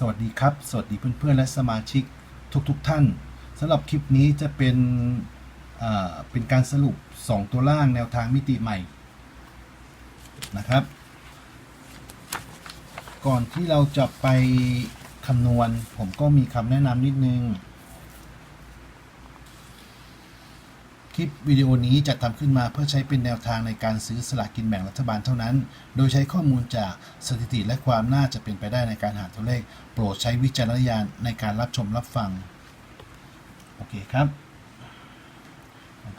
สวัสดีครับ สวัสดีเพื่อนๆ และสมาชิกทุกๆทท่านสำหรับคลิปนี้จะเป็นเป็นการสรุป 2 ตัวล่างแนวทางมิติใหม่นะครับ ก่อนที่เราจะไปคำนวณ ผมก็มีคำแนะนำนิดนึง คลิปวิดีโอนี้จะทำขึ้นมาเพื่อใช้เป็นแนวทางในการซื้อสลากกินแบ่งรัฐบาลเท่านั้น โดยใช้ข้อมูลจากสถิติและความน่าจะเป็นไปได้ในการหาตัวเลข โปรดใช้วิจารณญาณในการรับชมรับฟัง โอเคครับ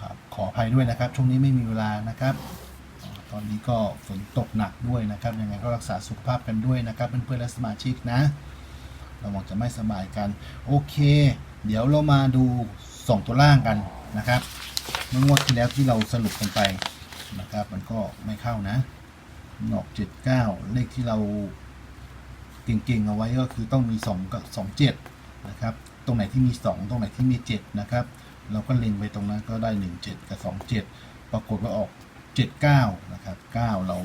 ครับ ขออภัยด้วยนะครับ ช่วงนี้ไม่มีเวลานะครับ ตอนนี้ก็ฝนตกหนักด้วยนะครับ ยังไงก็รักษาสุขภาพกันด้วยนะครับ เพื่อนๆและสมาชิกนะเระวังจะไม่สบายกัน โอเค เดี๋ยวเรามาดู 2 ตัวล่างกันนะครับ เมื่องวดที่แล้วที่เราสรุปกันไปนะครับ มันก็ไม่เข้านะหนอกเจ็ดเก้าเลขที่เราเก่งๆเอาไว้ก็คือต้องมีสองกับสองเจ็ดนะครับ ตรงไหนที่มีสองตรงไหนที่มีเจ็ดนะครับ เราก็เล็งไปตรงนั้นก็ได้หนึ่งเจ็ดกับสองเจ็ดปรากฏว่าออกเจ็ดเก้านะครับเก้าเรา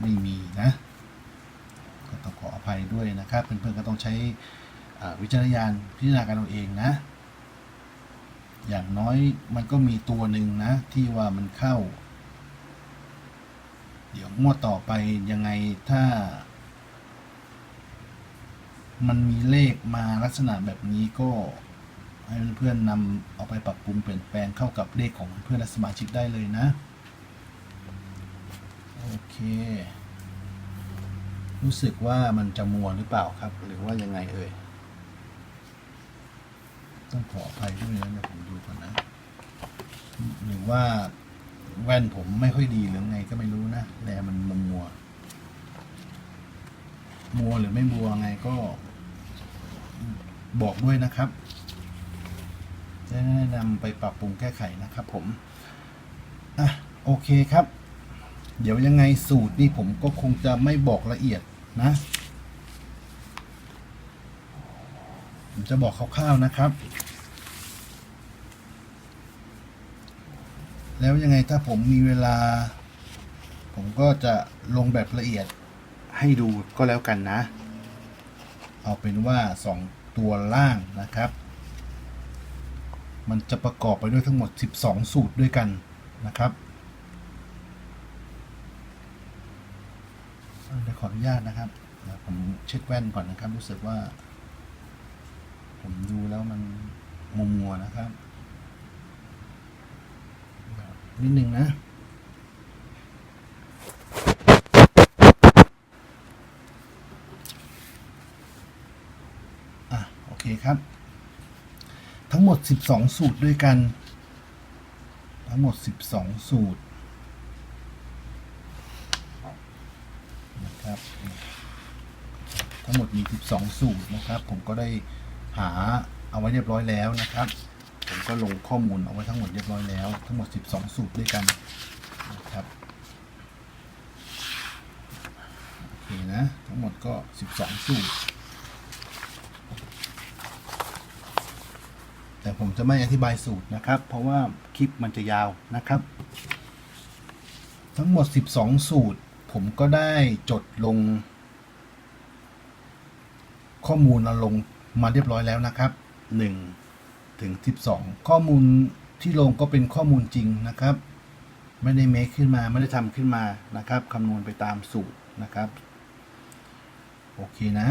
ไม่มีนะก็ต้องขออภัยด้วยนะครับ เพื่อนๆก็ต้องใช้วิจารณญาณพิจารณากันเอาเองนะ อย่างน้อยมันก็มีตัวหนึ่งนะ ที่ว่ามันเข้า เดี๋ยวงวดต่อไปยังไงถ้า มันมีเลขมาลักษณะแบบนี้ก็ให้เพื่อนๆนำเอาไปปรับปรุงเปลี่ยนแปลงเข้ากับเลขของเพื่อนและสมาชิกได้เลยนะ โอเค รู้สึกว่ามันจะมัวหรือเปล่าครับ หรือว่ายังไงเอ่ย ต้องขออภัยด้วยนะเดี๋ยวผมดูก่อนนะ หรือว่าแว่นผมไม่ค่อยดีหรือไงก็ไม่รู้นะแลมันมันมัวมัวหรือไม่มัวไงก็ บอกด้วยนะครับจะแนะนำไปปรับปรุงแก้ไขนะครับ ผมอะโอเคครับ เดี๋ยวยังไงสูตรนี่ผมก็คงจะไม่บอกละเอียดนะผมจะบอกคร่าวๆนะครับ แล้วยังไงถ้าผมมีเวลา ผมก็จะลงแบบละเอียดให้ดูก็แล้วกันนะ เอาเป็นว่า 2 ตัวล่างนะครับ มันจะประกอบไปด้วยทั้งหมด 12 สูตรด้วยกันนะครับเดี๋ยวขออนุญาตนะครับ ผมเช็ดแว่นก่อนนะครับ รู้สึกว่า ผมดูแล้วมันมัวๆนะครับ นิดหนึ่งนะ อะ โอเคครับ ทั้งหมด 12 สูตรด้วยกัน ทั้งหมด 12 สูตรนะครับทั้งหมดมี 12 สูตรนะครับ ผมก็ได้หาเอาไว้เรียบร้อยแล้วนะครับ ผมก็ลงข้อมูลเอาไว้ทั้งหมดเรียบร้อยแล้ว ทั้งหมด 12 สูตรด้วยกันนะครับโอเคนะ ทั้งหมดก็ 12 สูตร แต่ผมจะไม่อธิบายสูตรนะครับ เพราะว่าคลิปมันจะยาวนะครับ ทั้งหมด 12 สูตร ผมก็ได้จดลง ข้อมูลเราลงมาเรียบร้อยแล้วนะครับ 1 ถึง 12 ข้อมูลที่ลงก็เป็นข้อมูลจริงนะครับ ไม่ได้เมคขึ้นมาไม่ได้ทำขึ้นมานะครับคำนวณไปตามสูตรนะครับ โอเคนะ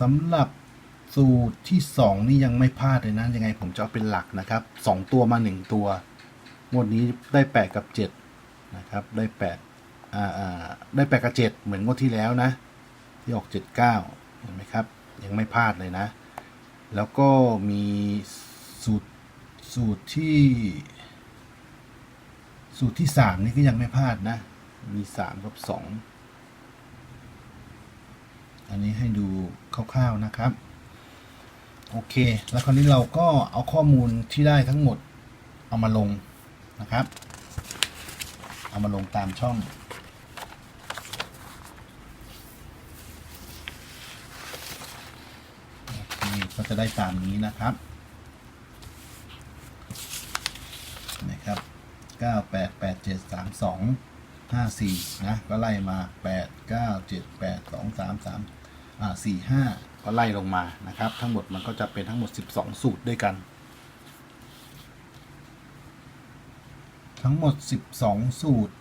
สำหรับสูตรที่สองนี่ยังไม่พลาดเลยนะ ยังไงผมจะเอาเป็นหลักนะครับสองตัวมาหนึ่งตัวงวดนี้ได้แปดกับเจ็ดนะครับ ได้แปดอ่าได้แปดกับเจ็ดเหมือนงวดที่แล้วนะ ที่ออกเจ็ดเก้าเห็นไหมครับ ยังไม่พลาดเลยนะ แล้วก็มีสูตรสูตรที่ สูตรที่สามนี่ก็ยังไม่พลาดนะ มีสามกับสองอันนี้ให้ดูคร่าวๆนะครับ โอเค แล้วคราวนี้เราก็เอาข้อมูลที่ได้ทั้งหมดเอามาลงนะครับ เอามาลงตามช่อง โอเค ก็จะได้ตามนี้นะครับนะครับ9 8 8 7 3 2ห้าสี่นะ ก็ไล่มาแปดเก้าเจ็ดแปดสองสามสามอ่าสี่ห้าก็ไล่ลงมานะครับ ทั้งหมดมันก็จะเป็นทั้งหมดสิบสองสูตรด้วยกัน ทั้งหมดสิบสองสูตร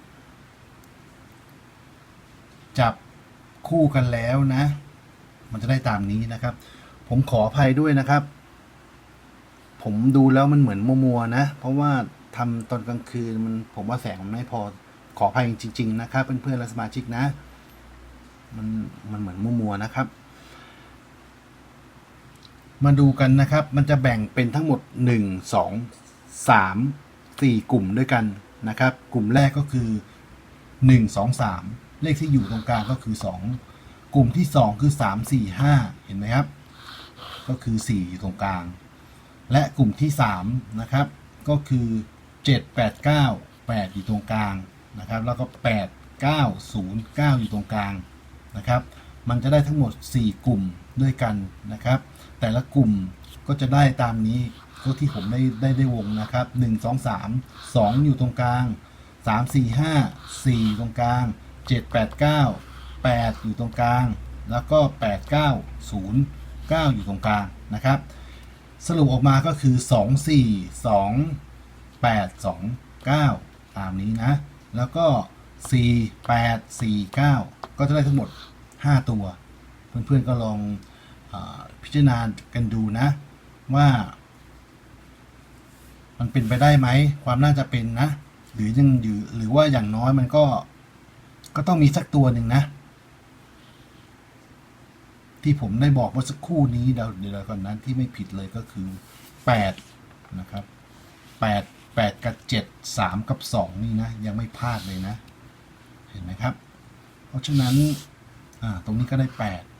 จับคู่กันแล้วนะ มันจะได้ตามนี้นะครับ ผมขออภัยด้วยนะครับ ผมดูแล้วมันเหมือนมัวๆนะ เพราะว่าทำตอนกลางคืนมันผมว่าแสงมันไม่พอขออภัยจริง ๆ นะครับเพื่อนๆและสมาชิกนะ มันมันเหมือนมัวๆนะครับ มาดูกันนะครับ มันจะแบ่งเป็นทั้งหมด 1 2 3 4 กลุ่มด้วยกันนะครับ กลุ่มแรกก็คือ 1 2 3 เลขที่อยู่ตรงกลางก็คือ 2 กลุ่มที่ 2 คือ 3 4 5 เห็นไหมครับ ก็คือ 4 อยู่ตรงกลาง และกลุ่มที่ 3 นะครับ ก็คือ 7 8 9 8 อยู่ตรงกลางนะครับ แล้วก็ 8 9 0 9 อยู่ตรงกลางนะครับ มันจะได้ทั้งหมด 4 กลุ่มด้วยกันนะครับ แต่ละกลุ่มก็จะได้ตามนี้ก็ที่ผมได้ได้ได้วงนะครับ 1 2 3 2 อยู่ตรงกลาง 3 4 5 4 ตรงกลาง 7 8 9 8 อยู่ตรงกลาง แล้วก็ 8 9 0 9 อยู่ตรงกลางนะครับ สรุปออกมาก็คือ 2 4 2 8 2 9 ตามนี้นะ แล้วก็ 4 8 4 9 ก็จะได้ทั้งหมด 5 ตัว เพื่อนๆก็ลองอพิจารณากันดูนะ ว่า มันเป็นไปได้ไหม ความน่าจะเป็นนะ หรือยังอยู่หรือว่าอย่างน้อยมันก็ก็ต้องมีสักตัวหนึ่งนะ ที่ผมได้บอกเมื่อสักครู่นี้เดี๋ยวเอนนั้นที่ไม่ผิดเลยก็คือ8นะครับ8 8 กับ 7 3 กับ 2 นี่นะ ยังไม่พลาดเลยนะ เห็นไหมครับ เพราะฉะนั้นตรงนี้ก็ได้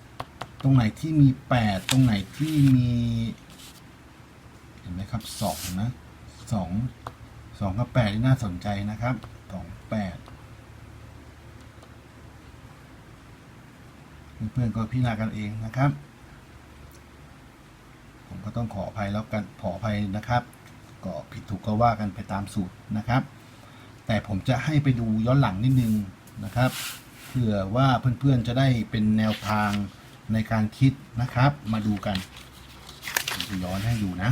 8 ตรงไหนที่มี 8 ตรงไหนที่มี เห็นไหมครับ2นะ2 2กับ8นี่น่าสนใจนะครับ 2 8 เพื่อนๆก็พิจารณากันเองนะครับ ผมก็ต้องขออภัยแล้วกันขออภัยนะครับ ก็ผิดถูกก็ว่ากันไปตามสูตรนะครับ แต่ผมจะให้ไปดูย้อนหลังนิดนึงนะครับเพื่อว่าเพื่อนๆจะได้เป็นแนวทางในการคิดนะครับ มาดูกันย้อนให้ดูนะ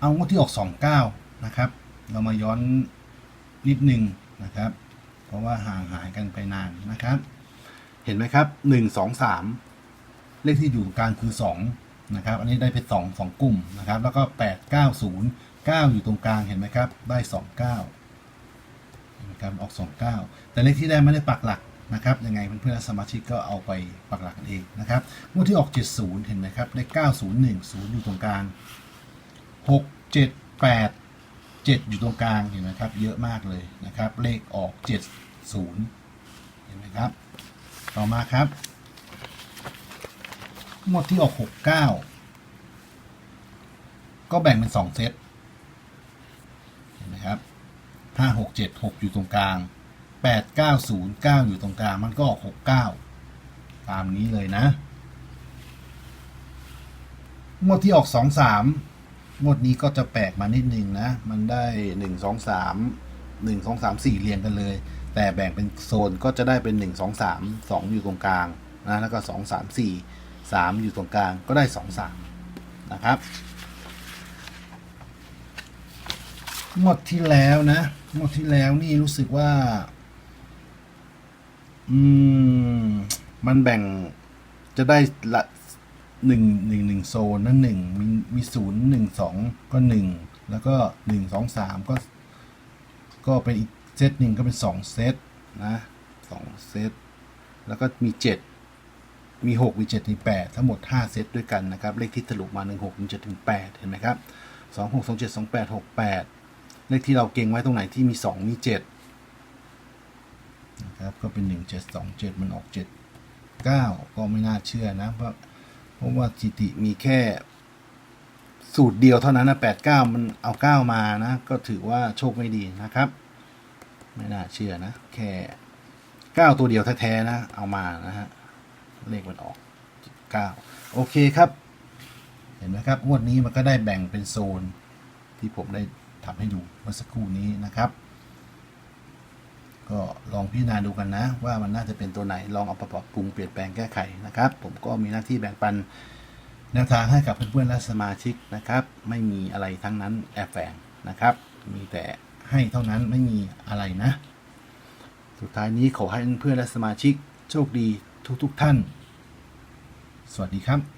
เอางวดที่ออก 29 นะครับ เรามาย้อนนิดนึงนะครับ เพราะว่าห่างหายกันไปนานนะครับ เห็นไหมครับ1 2 3เลขที่อยู่กลางคือ2นะครับ อันนี้ได้เป็น2 2กลุ่มนะครับ แล้วก็8 9 0 9อยู่ตรงกลางเห็นไหมครับ ได้2 9เห็นไหมครับออก29แต่เลขที่ได้ไม่ได้ปักหลักนะครับยังไงเพื่อนๆสมาชิกก็เอาไปปักหลักกันเองนะครับงวดที่ออก 70 เห็นไหมครับได้901 0 อยู่ตรงกลางหกเจ็ดแปดเจ็ดอยู่ตรงกลางเห็นไหมครับ เยอะมากเลยนะครับ เลขออกเจ็ดศูนย์เห็นไหมครับ ต่อมาครับหมดที่ออกหกเก้าก็แบ่งเป็นสองเซตเห็นไหมครับห้าหกเจ็ดหกอยู่ตรงกลางแปดเก้าศูนย์เก้าอยู่ตรงกลาง มันก็ออกหกเก้าตามนี้เลยนะหมดที่ออกสอ งสามงวดนี้ก็จะแปลกมานิดนึงนะ มันได้หนึ่งสองสามหนึ่งสองสามสี่เรียงกันเลย แต่แบ่งเป็นโซนก็จะได้เป็นหนึ่งสองสามสองอยู่ตรงกลางนะแล้วก็สองสามสี่สามอยู่ตรงกลางก็ได้สองสามนะครับงวดที่แล้วนะงวดที่แล้วนี่รู้สึกว่า อืม มันแบ่งจะได้ละ หนึ่งหนึ่งหนึ่งโซนนั่นหนึ่งมีมีศูนย์หนึ่งสองก็หนึ่งแล้วก็หนึ่งสองสามก็ก็เป็นอีกเซตหนึ่งก็เป็นสองเซตนะสองเซตแล้วก็มีเจ็ดมีหกมีเจ็ดมีแปดทั้งหมดห้าเซตด้วยกันนะครับ เลขที่สรุปมาหนึ่งหกหนึ่งเจ็ดถึงแปดเห็นไหมครับสองหกสองเจ็ดสองแปดหกแปดเลขที่เราเก่งไว้ตรงไหนที่มีสองมีเจ็ดนะครับก็เป็นหนึ่งเจ็ดสองเจ็ดมันออกเจ็ดเก้าก็ไม่น่าเชื่อนะเพราะ ราะว่าจิติมีแค่ สูตรเดียวเท่านั้นนะแปดเก้ามันเอาเก้ามานะ ก็ถือว่าโชคไม่ดีนะครับ ไม่น่าเชื่อนะ แค่เก้าตัวเดียวแท้ๆนะ เอามานะฮะเลขมันออกเก้าโอเคครับ เห็นไหมครับงวดนี้มันก็ได้แบ่งเป็นโซน ที่ผมได้ทำให้ดูเมื่อสักครู่นี้นะครับ ก็ลองพิจารณาดูกันนะ ว่ามันน่าจะเป็นตัวไหนลองเอาไปปรับปรุงเปลี่ยนแปลงแก้ไขนะครับ ผมก็มีหน้าที่แบ่งปันแนวทางให้กับเพื่อนๆและสมาชิกนะครับ ไม่มีอะไรทั้งนั้นแอบแฝงนะครับ มีแต่ให้เท่านั้นไม่มีอะไรนะ สุดท้ายนี้ขอให้เพื่อนๆและสมาชิกโชคดีทุกๆท่าน สวัสดีครับ